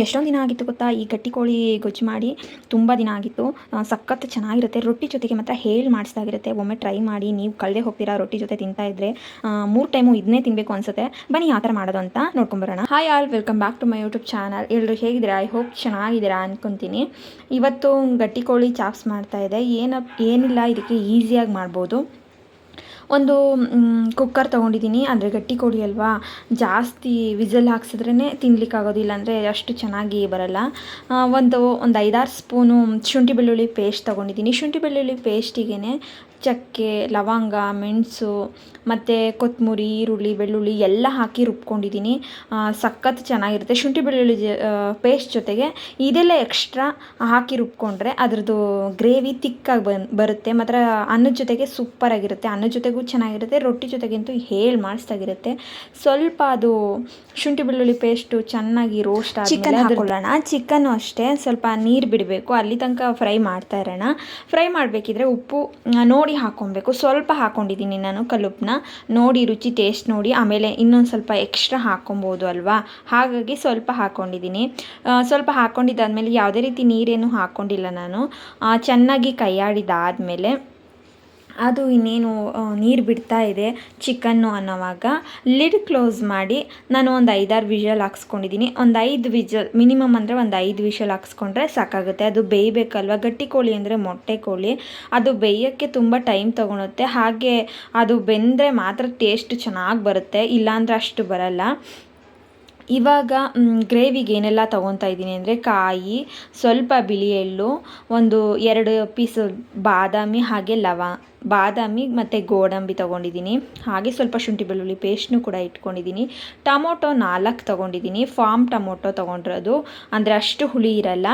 ಎಷ್ಟೊಂದು ದಿನ ಆಗಿತ್ತು ಗೊತ್ತಾ? ಈ ಗಟ್ಟಿ ಕೋಳಿ ಗೊಜ್ಜು ಮಾಡಿ ತುಂಬ ದಿನ ಆಗಿತ್ತು. ಸಖತ್ ಚೆನ್ನಾಗಿರುತ್ತೆ. ರೊಟ್ಟಿ ಜೊತೆಗೆ ಮಾತ್ರ ಹೇಳಿ ಮಾಡಿಸ್ದಾಗಿರುತ್ತೆ. ಒಮ್ಮೆ ಟ್ರೈ ಮಾಡಿ, ನೀವು ಕಳೆದೇ ಹೋಗ್ತೀರಾ ರೊಟ್ಟಿ ಜೊತೆ ತಿಂತಾ ಇದ್ರೆ ಮೂರು ಟೈಮು ಇದನ್ನೇ ತಿನ್ನಬೇಕು ಅನ್ಸುತ್ತೆ. ಬನ್ನಿ ಆ ಥರ ಮಾಡೋದು ಅಂತ ನೋಡ್ಕೊಂಬರೋಣ hi all welcome back to my YouTube channel ಎಲ್ಲರೂ ಹೇಗಿದ್ದೀರಾ? ಐ ಹೋಪ್ ಚೆನ್ನಾಗಿದ್ದೀರಾ ಅನ್ಕೊತೀನಿ. ಇವತ್ತು ಗಟ್ಟಿ ಕೋಳಿ ಚಾಪ್ಸ್ ಮಾಡ್ತಾ ಇದೆ. ಏನಪ್ಪ ಏನಿಲ್ಲ, ಇದಕ್ಕೆ ಈಸಿಯಾಗಿ ಮಾಡ್ಬೋದು. ಒಂದು ಕುಕ್ಕರ್ ತೊಗೊಂಡಿದ್ದೀನಿ. ಅಂದರೆ ಗಟ್ಟಿ ಕೋಳಿ ಅಲ್ವಾ? ಜಾಸ್ತಿ ವಿಸಲ್ ಹಾಕ್ಸಿದ್ರೇ ತಿನ್ಲಿಕ್ಕಾಗೋದಿಲ್ಲ. ಅಂದರೆ ಅಷ್ಟು ಚೆನ್ನಾಗಿ ಬರಲ್ಲ. ಒಂದು ಒಂದು ಐದಾರು ಸ್ಪೂನು ಶುಂಠಿ ಬೆಳ್ಳುಳ್ಳಿ ಪೇಸ್ಟ್ ತೊಗೊಂಡಿದ್ದೀನಿ. ಶುಂಠಿ ಬೆಳ್ಳುಳ್ಳಿ ಪೇಸ್ಟಿಗೆ ಚಕ್ಕೆ, ಲವಂಗ, ಮೆಣಸು, ಮತ್ತು ಕೊತ್ತಂಬರಿ ಈರುಳ್ಳಿ, ಬೆಳ್ಳುಳ್ಳಿ ಎಲ್ಲ ಹಾಕಿ ರುಬ್ಕೊಂಡಿದ್ದೀನಿ. ಸಖತ್ ಚೆನ್ನಾಗಿರುತ್ತೆ. ಶುಂಠಿ ಬೆಳ್ಳುಳ್ಳಿ ಪೇಸ್ಟ್ ಜೊತೆಗೆ ಇದೆಲ್ಲ ಎಕ್ಸ್ಟ್ರಾ ಹಾಕಿ ರುಬ್ಕೊಂಡ್ರೆ ಅದರದ್ದು ಗ್ರೇವಿ ತಿಕ್ಕಾಗಿ ಬನ್, ಬರುತ್ತೆ. ಮಾತ್ರ ಅನ್ನದ ಜೊತೆಗೆ ಸೂಪರಾಗಿರುತ್ತೆ. ಅನ್ನದ ಜೊತೆಗೂ ಚೆನ್ನಾಗಿರುತ್ತೆ. ರೊಟ್ಟಿ ಜೊತೆಗಂತೂ ಹೇಳಿ ಮಾಡಿಸ್ದಾಗಿರುತ್ತೆ. ಸ್ವಲ್ಪ ಅದು ಶುಂಠಿ ಬೆಳ್ಳುಳ್ಳಿ ಪೇಸ್ಟು ಚೆನ್ನಾಗಿ ರೋಸ್ಟ್ ಚಿಕನ್ ಹಾಕೊಳ್ಳೋಣ. ಚಿಕನ್ನು ಅಷ್ಟೇ. ಸ್ವಲ್ಪ ನೀರು ಬಿಡಬೇಕು. ಅಲ್ಲಿ ತನಕ ಫ್ರೈ ಮಾಡ್ತಾ ಇರೋಣ. ಫ್ರೈ ಮಾಡಬೇಕಿದ್ರೆ ಉಪ್ಪು ನೋಡಿ ಹಾಕ್ಕೊಬೇಕು ಸ್ವಲ್ಪ ಹಾಕ್ಕೊಂಡಿದ್ದೀನಿ ನಾನು ಕಲ್ಲುಪ್ಪನ್ನ ನೋಡಿ ರುಚಿ ಟೇಸ್ಟ್ ನೋಡಿ. ಆಮೇಲೆ ಇನ್ನೊಂದು ಸ್ವಲ್ಪ ಎಕ್ಸ್ಟ್ರಾ ಹಾಕ್ಕೊಬೋದು ಅಲ್ವಾ? ಹಾಗಾಗಿ ಸ್ವಲ್ಪ ಹಾಕ್ಕೊಂಡಿದ್ದೀನಿ ಸ್ವಲ್ಪ ಹಾಕ್ಕೊಂಡಿದ್ದಾದಮೇಲೆ ಯಾವುದೇ ರೀತಿ ನೀರೇನು ಹಾಕ್ಕೊಂಡಿಲ್ಲ ನಾನು. ಚೆನ್ನಾಗಿ ಕೈಯಾಡಿದಾದಮೇಲೆ ಅದು ಇನ್ನೇನು ನೀರು ಬಿಡ್ತಾ ಇದೆ ಚಿಕನ್ನು ಅನ್ನೋವಾಗ. ಲಿಡ್ ಕ್ಲೋಸ್ ಮಾಡಿ ನಾನು ಒಂದು ಐದಾರು ವಿಷಲ್ ಹಾಕ್ಸ್ಕೊಂಡಿದ್ದೀನಿ ಒಂದು ಐದು ವಿಜಲ್ ಮಿನಿಮಮ್ ಅಂದರೆ ಒಂದು ಐದು ವಿಷಲ್ ಹಾಕ್ಸ್ಕೊಂಡ್ರೆ ಸಾಕಾಗುತ್ತೆ. ಅದು ಬೇಯಬೇಕಲ್ವ? ಗಟ್ಟಿ ಕೋಳಿ ಅಂದರೆ ಮೊಟ್ಟೆ ಕೋಳಿ. ಅದು ಬೇಯೋಕ್ಕೆ ತುಂಬ ಟೈಮ್ ತೊಗೊಳುತ್ತೆ. ಹಾಗೆ ಅದು ಬೆಂದರೆ ಮಾತ್ರ ಟೇಸ್ಟ್ ಚೆನ್ನಾಗಿ ಬರುತ್ತೆ. ಇಲ್ಲಾಂದರೆ ಅಷ್ಟು ಬರಲ್ಲ. ಇವಾಗ ಗ್ರೇವಿಗೆ ಏನೆಲ್ಲ ತೊಗೊತಾ ಇದ್ದೀನಿ ಅಂದರೆ ಕಾಯಿ, ಸ್ವಲ್ಪ ಬಿಳಿ ಎಳ್ಳು ಒಂದು ಎರಡು ಪೀಸ್ ಬಾದಾಮಿ ಹಾಗೆ ಲವ, ಬಾದಾಮಿ ಮತ್ತು ಗೋಡಂಬಿ ತೊಗೊಂಡಿದ್ದೀನಿ. ಹಾಗೆ ಸ್ವಲ್ಪ ಶುಂಠಿ ಬೆಳ್ಳುಳ್ಳಿ ಪೇಸ್ಟ್ನು ಕೂಡ ಇಟ್ಕೊಂಡಿದ್ದೀನಿ. ಟೊಮೊಟೊ ನಾಲ್ಕು ತೊಗೊಂಡಿದ್ದೀನಿ. ಫಾರ್ಮ್ ಟೊಮೊಟೊ ತೊಗೊಂಡಿರೋದು. ಅಂದರೆ ಅಷ್ಟು ಹುಳಿ ಇರಲ್ಲ.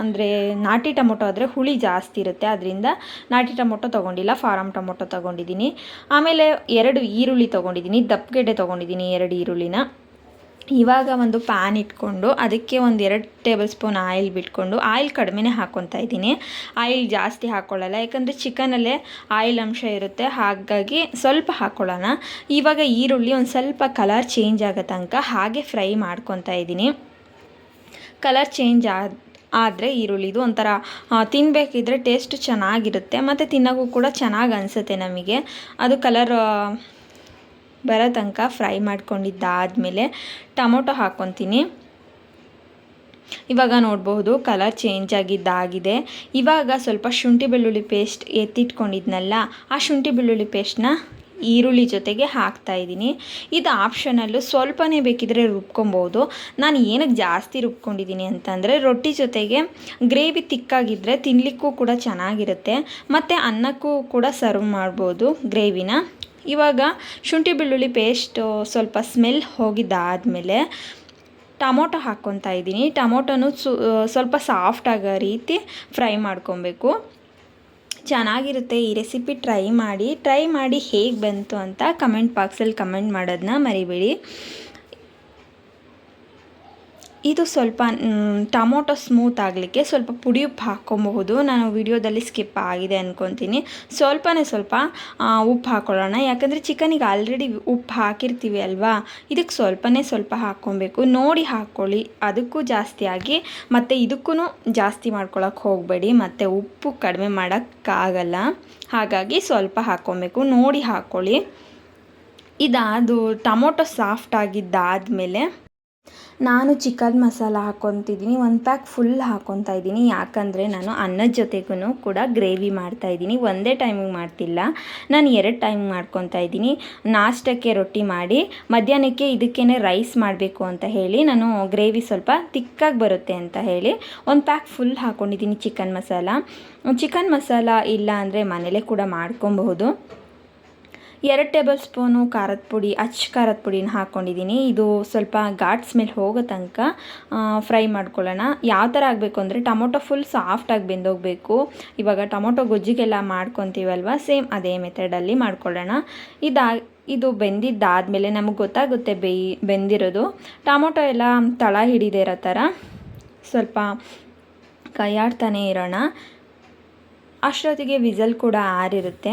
ಅಂದರೆ ನಾಟಿ ಟೊಮೊಟೊ ಆದರೆ ಹುಳಿ ಜಾಸ್ತಿ ಇರುತ್ತೆ. ಅದರಿಂದ ನಾಟಿ ಟೊಮೊಟೊ ತೊಗೊಂಡಿಲ್ಲ ಫಾರಮ್ ಟೊಮೊಟೊ ತೊಗೊಂಡಿದ್ದೀನಿ. ಆಮೇಲೆ ಎರಡು ಈರುಳ್ಳಿ ತೊಗೊಂಡಿದ್ದೀನಿ. ದಪ್ಪಗೆಡ್ಡೆ ತೊಗೊಂಡಿದ್ದೀನಿ ಎರಡು ಈರುಳ್ಳಿನ. ಇವಾಗ ಒಂದು ಪ್ಯಾನ್ ಇಟ್ಕೊಂಡು ಅದಕ್ಕೆ ಒಂದು ಎರಡು ಟೇಬಲ್ ಸ್ಪೂನ್ ಆಯಿಲ್ ಬಿಟ್ಕೊಂಡು ಆಯಿಲ್ ಕಡಿಮೆನೇ ಹಾಕ್ಕೊತಾ ಇದ್ದೀನಿ. ಆಯಿಲ್ ಜಾಸ್ತಿ ಹಾಕ್ಕೊಳ್ಳಲ್ಲ ಯಾಕಂದರೆ ಚಿಕನಲ್ಲೇ ಆಯಿಲ್ ಅಂಶ ಇರುತ್ತೆ. ಹಾಗಾಗಿ ಸ್ವಲ್ಪ ಹಾಕ್ಕೊಳ್ಳೋಣ ಇವಾಗ ಈರುಳ್ಳಿ ಒಂದು ಸ್ವಲ್ಪ ಕಲರ್ ಚೇಂಜ್ ಆಗೋ ತನಕ ಹಾಗೆ ಫ್ರೈ ಮಾಡ್ಕೊತಾ ಇದ್ದೀನಿ. ಕಲರ್ ಚೇಂಜ್ ಆದ, ಆದರೆ ಈರುಳ್ಳಿದು ಒಂಥರ ತಿನ್ನಬೇಕಿದ್ರೆ ಟೇಸ್ಟ್ ಚೆನ್ನಾಗಿರುತ್ತೆ, ಮತ್ತು ತಿನ್ನೋಕ್ಕೂ ಕೂಡ ಚೆನ್ನಾಗಿ ಅನಿಸುತ್ತೆ ನಮಗೆ. ಅದು ಕಲರ್ ಬರೋ ತನಕ ಫ್ರೈ ಮಾಡ್ಕೊಂಡಿದ್ದಾದಮೇಲೆ ಟೊಮೊಟೊ ಹಾಕ್ಕೊತೀನಿ. ಇವಾಗ ನೋಡಬಹುದು ಕಲರ್ ಚೇಂಜ್ ಆಗಿದ್ದಾಗಿದೆ. ಇವಾಗ ಸ್ವಲ್ಪ ಶುಂಠಿ ಬೆಳ್ಳುಳ್ಳಿ ಪೇಸ್ಟ್ ಎತ್ತಿಟ್ಕೊಂಡಿದ್ನಲ್ಲ, ಆ ಶುಂಠಿ ಬೆಳ್ಳುಳ್ಳಿ ಪೇಸ್ಟ್ನ ಈರುಳ್ಳಿ ಜೊತೆಗೆ ಹಾಕ್ತಾ ಇದ್ದೀನಿ. ಇದು ಆಪ್ಷನಲ್ಲೂ ಸ್ವಲ್ಪನೇ ಬೇಕಿದ್ರೆ ರುಬ್ಕೊಬೋದು. ನಾನು ಏನಕ್ಕೆ ಜಾಸ್ತಿ ರುಬ್ಕೊಂಡಿದ್ದೀನಿ ಅಂತಂದರೆ ರೊಟ್ಟಿ ಜೊತೆಗೆ ಗ್ರೇವಿ ತಿಕ್ಕಾಗಿದ್ದರೆ ತಿನ್ನಲಿಕ್ಕೂ ಕೂಡ ಚೆನ್ನಾಗಿರುತ್ತೆ. ಮತ್ತು ಅನ್ನಕ್ಕೂ ಕೂಡ ಸರ್ವ್ ಮಾಡ್ಬೋದು ಗ್ರೇವಿನ. ಇವಾಗ ಶುಂಠಿ ಬೆಳ್ಳುಳ್ಳಿ ಪೇಸ್ಟು ಸ್ವಲ್ಪ ಸ್ಮೆಲ್ ಹೋಗಿದ್ದಾದಮೇಲೆ ಟೊಮೊಟೊ ಹಾಕ್ಕೊತಾ ಇದ್ದೀನಿ. ಟೊಮೊಟೊನು ಸು ಸ್ವಲ್ಪ ಸಾಫ್ಟ್ ಆಗೋ ರೀತಿ ಫ್ರೈ ಮಾಡ್ಕೊಬೇಕು. ಚೆನ್ನಾಗಿರುತ್ತೆ ಈ ರೆಸಿಪಿ ಟ್ರೈ ಮಾಡಿ. ಟ್ರೈ ಮಾಡಿ ಹೇಗೆ ಬಂತು ಅಂತ ಕಮೆಂಟ್ ಬಾಕ್ಸಲ್ಲಿ ಕಮೆಂಟ್ ಮಾಡೋದನ್ನ ಮರಿಬೇಡಿ. ಇದು ಸ್ವಲ್ಪ ಟೊಮೊಟೊ ಸ್ಮೂತ್ ಆಗಲಿಕ್ಕೆ ಸ್ವಲ್ಪ ಪುಡಿ ಉಪ್ಪು ಹಾಕ್ಕೊಬಹುದು. ನಾನು ವಿಡಿಯೋದಲ್ಲಿ ಸ್ಕಿಪ್ ಆಗಿದೆ ಅಂದ್ಕೊತೀನಿ ಸ್ವಲ್ಪನೇ ಸ್ವಲ್ಪ ಉಪ್ಪು ಹಾಕ್ಕೊಳ್ಳೋಣ ಯಾಕಂದರೆ ಚಿಕನಿಗೆ ಆಲ್ರೆಡಿ ಉಪ್ಪು ಹಾಕಿರ್ತೀವಿ ಅಲ್ವಾ? ಇದಕ್ಕೆ ಸ್ವಲ್ಪನೇ ಸ್ವಲ್ಪ ಹಾಕ್ಕೊಬೇಕು. ನೋಡಿ ಹಾಕ್ಕೊಳ್ಳಿ. ಅದಕ್ಕೂ ಜಾಸ್ತಿ ಆಗಿ, ಮತ್ತು ಇದಕ್ಕೂ ಜಾಸ್ತಿ ಮಾಡ್ಕೊಳಕ್ಕೆ ಹೋಗಬೇಡಿ. ಮತ್ತು ಉಪ್ಪು ಕಡಿಮೆ ಮಾಡೋಕ್ಕಾಗಲ್ಲ. ಹಾಗಾಗಿ ಸ್ವಲ್ಪ ಹಾಕ್ಕೊಬೇಕು. ನೋಡಿ ಹಾಕ್ಕೊಳ್ಳಿ. ಇದಾದು ಟೊಮೊಟೊ ಸಾಫ್ಟ್ ಆಗಿದ್ದಾದಮೇಲೆ ನಾನು ಚಿಕನ್ ಮಸಾಲ ಹಾಕ್ಕೊತಿದ್ದೀನಿ ಒಂದು ಪ್ಯಾಕ್ ಫುಲ್ ಹಾಕ್ಕೊತಾ ಇದ್ದೀನಿ. ಯಾಕಂದರೆ ನಾನು ಅನ್ನದ ಜೊತೆಗೂ ಕೂಡ ಗ್ರೇವಿ ಮಾಡ್ತಾ ಇದ್ದೀನಿ. ಒಂದೇ ಟೈಮಿಗೆ ಮಾಡ್ತಿಲ್ಲ. ನಾನು ಎರಡು ಟೈಮ್ ಮಾಡ್ಕೊತಾ ಇದ್ದೀನಿ. ನಾಷ್ಟಕ್ಕೆ ರೊಟ್ಟಿ ಮಾಡಿ, ಮಧ್ಯಾಹ್ನಕ್ಕೆ ಇದಕ್ಕೇ ರೈಸ್ ಮಾಡಬೇಕು ಅಂತ ಹೇಳಿ, ನಾನು ಗ್ರೇವಿ ಸ್ವಲ್ಪ ತಿಕ್ಕಾಗಿ ಬರುತ್ತೆ ಅಂತ ಹೇಳಿ ಒಂದು ಪ್ಯಾಕ್ ಫುಲ್ ಹಾಕ್ಕೊಂಡಿದ್ದೀನಿ ಚಿಕನ್ ಮಸಾಲ. ಚಿಕನ್ ಮಸಾಲ ಇಲ್ಲ ಅಂದರೆ ಮನೇಲೇ ಕೂಡ ಮಾಡ್ಕೊಬಹುದು. ಎರಡು ಟೇಬಲ್ ಸ್ಪೂನು ಖಾರದ ಪುಡಿ, ಅಚ್ಚ ಖಾರದ ಪುಡಿನ ಹಾಕ್ಕೊಂಡಿದ್ದೀನಿ ಇದು ಸ್ವಲ್ಪ ಘಾಟ್ ಸ್ಮೆಲ್ ಹೋಗೋ ತನಕ ಫ್ರೈ ಮಾಡ್ಕೊಳ್ಳೋಣ. ಯಾವ ಥರ ಆಗಬೇಕು ಅಂದರೆ ಟೊಮೊಟೊ ಫುಲ್ ಸಾಫ್ಟಾಗಿ ಬೆಂದೋಗಬೇಕು. ಇವಾಗ ಟೊಮೊಟೊ ಗೊಜ್ಜಿಗೆಲ್ಲ ಮಾಡ್ಕೊತೀವಲ್ವ? ಸೇಮ್ ಅದೇ ಮೆಥಡಲ್ಲಿ ಮಾಡ್ಕೊಳ್ಳೋಣ. ಇದಾ, ಇದು ಬೆಂದಿದ್ದಾದಮೇಲೆ ನಮಗೆ ಗೊತ್ತಾಗುತ್ತೆ ಬೇಯಿ, ಬೆಂದಿರೋದು. ಟೊಮೊಟೊ ಎಲ್ಲ ತಳ ಹಿಡಿದೇ ಇರೋ ಥರ ಸ್ವಲ್ಪ ಕೈಯಾಡ್ತಾನೆ ಇರೋಣ. ಅಷ್ಟೊತ್ತಿಗೆ ವಿಸಲ್ ಕೂಡ ಆರಿರುತ್ತೆ.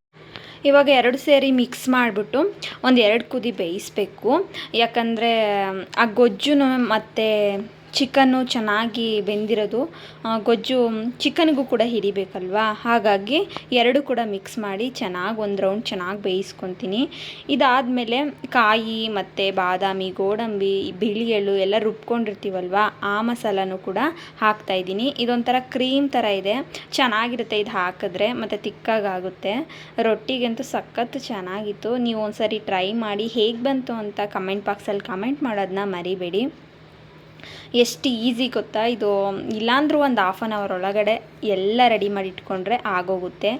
ಇವಾಗ ಎರಡು ಸೇರಿ ಮಿಕ್ಸ್ ಮಾಡಿಬಿಟ್ಟು ಒಂದು ಎರಡು ಕುದಿ ಬೇಯಿಸಬೇಕು. ಯಾಕಂದರೆ ಆ ಗೊಜ್ಜು ಮತ್ತು ಚಿಕನ್ನು ಚೆನ್ನಾಗಿ ಬೆಂದಿರೋದು ಗೊಜ್ಜು ಚಿಕನ್ಗೂ ಕೂಡ ಹಿಡಿಬೇಕಲ್ವಾ? ಹಾಗಾಗಿ ಎರಡು ಕೂಡ ಮಿಕ್ಸ್ ಮಾಡಿ ಚೆನ್ನಾಗಿ ಒಂದು ರೌಂಡ್ ಚೆನ್ನಾಗಿ ಬೇಯಿಸ್ಕೊತೀನಿ. ಇದಾದಮೇಲೆ ಕಾಯಿ ಮತ್ತು ಬಾದಾಮಿ, ಗೋಡಂಬಿ ಬಿಳಿ ಎಳ್ಳು ಎಲ್ಲ ರುಬ್ಕೊಂಡಿರ್ತೀವಲ್ವ, ಆ ಮಸಾಲನೂ ಕೂಡ ಹಾಕ್ತಾಯಿದ್ದೀನಿ ಇದೊಂಥರ ಕ್ರೀಮ್ ಥರ ಇದೆ. ಚೆನ್ನಾಗಿರುತ್ತೆ ಇದು ಹಾಕಿದ್ರೆ, ಮತ್ತು ತಿಕ್ಕಾಗುತ್ತೆ ರೊಟ್ಟಿಗಂತೂ ಸಖತ್ತು ಚೆನ್ನಾಗಿತ್ತು. ನೀವು ಒಂದ್ಸರಿ ಟ್ರೈ ಮಾಡಿ ಹೇಗೆ ಬಂತು ಅಂತ ಕಮೆಂಟ್ ಬಾಕ್ಸಲ್ಲಿ ಕಮೆಂಟ್ ಮಾಡೋದನ್ನ ಮರಿಬೇಡಿ. ಎಷ್ಟು ಈಸಿ ಗೊತ್ತಾ? ಇದು ಇಲ್ಲಾಂದ್ರೂ ಒಂದು ಹಾಫ್ ಆನ್ ಅವರ್ ಒಳಗಡೆ ಎಲ್ಲ ರೆಡಿ ಮಾಡಿ ಇಟ್ಕೊಂಡ್ರೆ ಆಗೋಗುತ್ತೆ.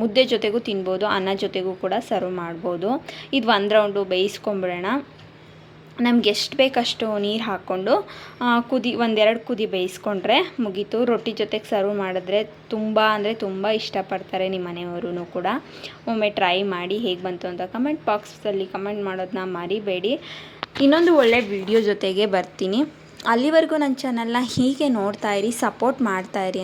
ಮುದ್ದೆ ಜೊತೆಗೂ ತಿನ್ಬೋದು, ಅನ್ನ ಜೊತೆಗೂ ಕೂಡ ಸರ್ವ್ ಮಾಡ್ಬೋದು. ಇದು ಒಂದು ರೌಂಡು ಬೇಯಿಸ್ಕೊಂಬಿಡೋಣ. ನಮ್ಗೆ ಎಷ್ಟು ಬೇಕಷ್ಟು ನೀರು ಹಾಕ್ಕೊಂಡು ಕುದಿ, ಒಂದೆರಡು ಕುದಿ ಬೇಯಿಸ್ಕೊಂಡ್ರೆ ಮುಗೀತು. ರೊಟ್ಟಿ ಜೊತೆಗೆ ಸರ್ವ್ ಮಾಡಿದ್ರೆ ತುಂಬ ಅಂದರೆ ತುಂಬ ಇಷ್ಟಪಡ್ತಾರೆ ನಿಮ್ಮ ಮನೆಯವರು ಕೂಡ. ಒಮ್ಮೆ ಟ್ರೈ ಮಾಡಿ ಹೇಗೆ ಬಂತು ಅಂತ ಕಮೆಂಟ್ ಬಾಕ್ಸಲ್ಲಿ ಕಮೆಂಟ್ ಮಾಡೋದನ್ನ ಮರಿಬೇಡಿ. ಇನ್ನೊಂದು ಒಳ್ಳೆ ವಿಡಿಯೋ ಜೊತೆಗೆ ಬರ್ತೀನಿ. ಅಲ್ಲಿವರೆಗೂ ನನ್ನ ಚಾನಲ್ನ ಹೀಗೆ ನೋಡ್ತಾ ಇರಿ ಸಪೋರ್ಟ್ ಮಾಡ್ತಾ ಇರಿ